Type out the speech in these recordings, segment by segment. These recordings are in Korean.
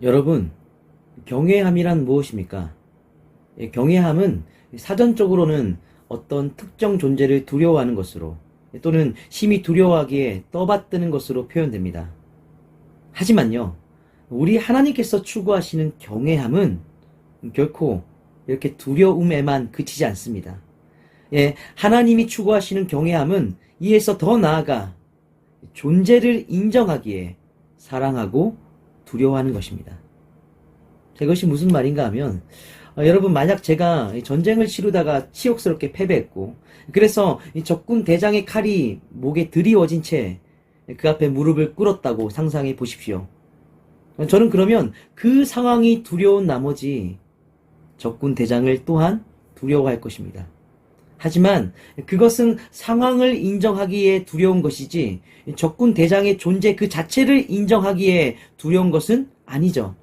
여러분, 경외함이란 무엇입니까? 예, 경외함은 사전적으로는 어떤 특정 존재를 두려워하는 것으로 또는 심히 두려워하기에 떠받드는 것으로 표현됩니다. 하지만요, 우리 하나님께서 추구하시는 경외함은 결코 이렇게 두려움에만 그치지 않습니다. 예, 하나님이 추구하시는 경외함은 이에서 더 나아가 존재를 인정하기에 사랑하고 두려워하는 것입니다. 자, 이것이 무슨 말인가 하면 어, 여러분 만약 제가 이 전쟁을 치르다가 치욕스럽게 패배했고 그래서 이 적군 대장의 칼이 목에 드리워진 채 그 앞에 무릎을 꿇었다고 상상해 보십시오. 저는 그러면 그 상황이 두려운 나머지 적군 대장을 또한 두려워할 것입니다. 하지만 그것은 상황을 인정하기에 두려운 것이지 적군 대장의 존재 그 자체를 인정하기에 두려운 것은 아니죠.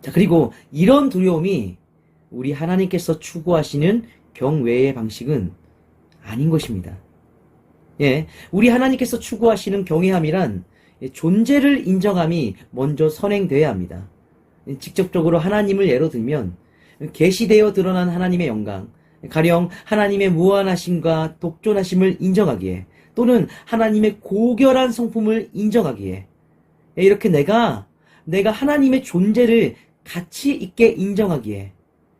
자, 그리고 이런 두려움이 우리 하나님께서 추구하시는 경외의 방식은 아닌 것입니다. 예, 우리 하나님께서 추구하시는 경외함이란 존재를 인정함이 먼저 선행돼야 합니다. 직접적으로 하나님을 예로 들면 계시되어 드러난 하나님의 영광, 가령 하나님의 무한하심과 독존하심을 인정하기에 또는 하나님의 고결한 성품을 인정하기에. 이렇게 내가 내가 하나님의 존재를 가치 있게 인정하기에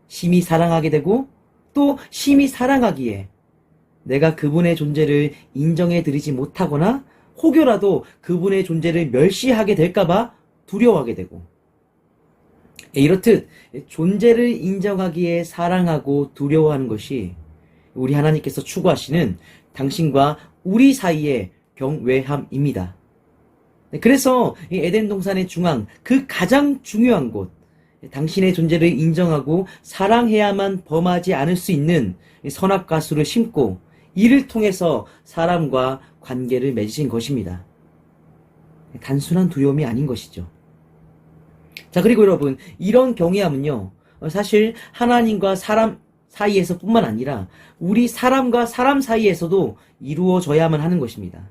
심히 사랑하게 되고 또 심히 사랑하기에 내가 그분의 존재를 인정해 드리지 못하거나 혹여라도 그분의 존재를 멸시하게 될까봐 두려워하게 되고. 예, 이렇듯 존재를 인정하기에 사랑하고 두려워하는 것이 우리 하나님께서 추구하시는 당신과 우리 사이의 경외함입니다. 네, 그래서 이 에덴 동산의 중앙 그 가장 중요한 곳 당신의 존재를 인정하고 사랑해야만 범하지 않을 수 있는 이 선악과수를 심고 이를 통해서 사람과 관계를 맺으신 것입니다. 단순한 두려움이 아닌 것이죠. 자, 그리고 여러분, 이런 경외함은요, 어, 사실 하나님과 사람 사이에서 뿐만 아니라 우리 사람과 사람 사이에서도 이루어져야만 하는 것입니다.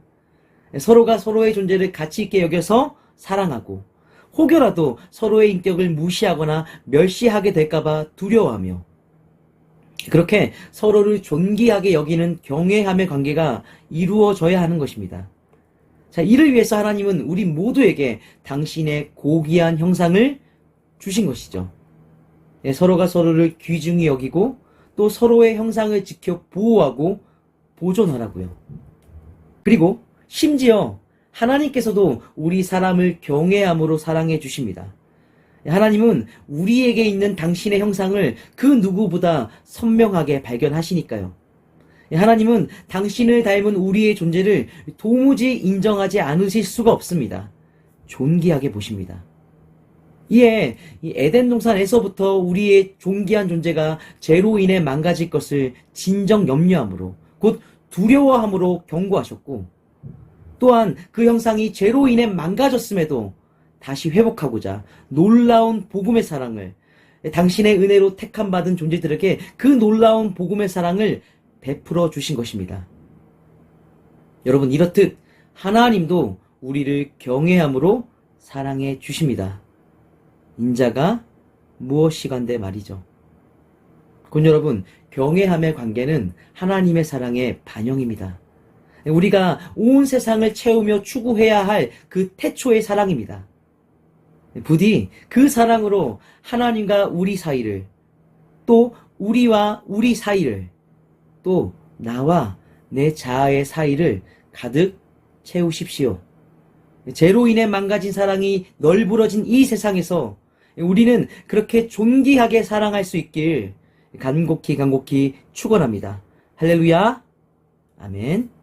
서로가 서로의 존재를 가치 있게 여겨서 사랑하고 혹여라도 서로의 인격을 무시하거나 멸시하게 될까봐 두려워하며 그렇게 서로를 존귀하게 여기는 경외함의 관계가 이루어져야 하는 것입니다. 자, 이를 위해서 하나님은 우리 모두에게 당신의 고귀한 형상을 주신 것이죠. 예, 서로가 서로를 귀중히 여기고 또 서로의 형상을 지켜 보호하고 보존하라고요. 그리고 심지어 하나님께서도 우리 사람을 경외함으로 사랑해 주십니다. 하나님은 우리에게 있는 당신의 형상을 그 누구보다 선명하게 발견하시니까요. 하나님은 당신을 닮은 우리의 존재를 도무지 인정하지 않으실 수가 없습니다. 존귀하게 보십니다. 이에 이 에덴 동산에서부터 우리의 존귀한 존재가 죄로 인해 망가질 것을 진정 염려함으로 곧 두려워함으로 경고하셨고 또한 그 형상이 죄로 인해 망가졌음에도 다시 회복하고자 놀라운 복음의 사랑을 당신의 은혜로 택함 받은 존재들에게 그 놀라운 복음의 사랑을 베풀어 주신 것입니다. 여러분 이렇듯 하나님도 우리를 경외함으로 사랑해 주십니다. 인자가 무엇이간데 말이죠. 곧 여러분 경외함의 관계는 하나님의 사랑의 반영입니다. 우리가 온 세상을 채우며 추구해야 할 그 태초의 사랑입니다. 부디 그 사랑으로 하나님과 우리 사이를 또 우리와 우리 사이를 또 나와 내 자아의 사이를 가득 채우십시오. 죄로 인해 망가진 사랑이 널브러진 이 세상에서 우리는 그렇게 존귀하게 사랑할 수 있길 간곡히 간곡히 축원합니다. 할렐루야. 아멘.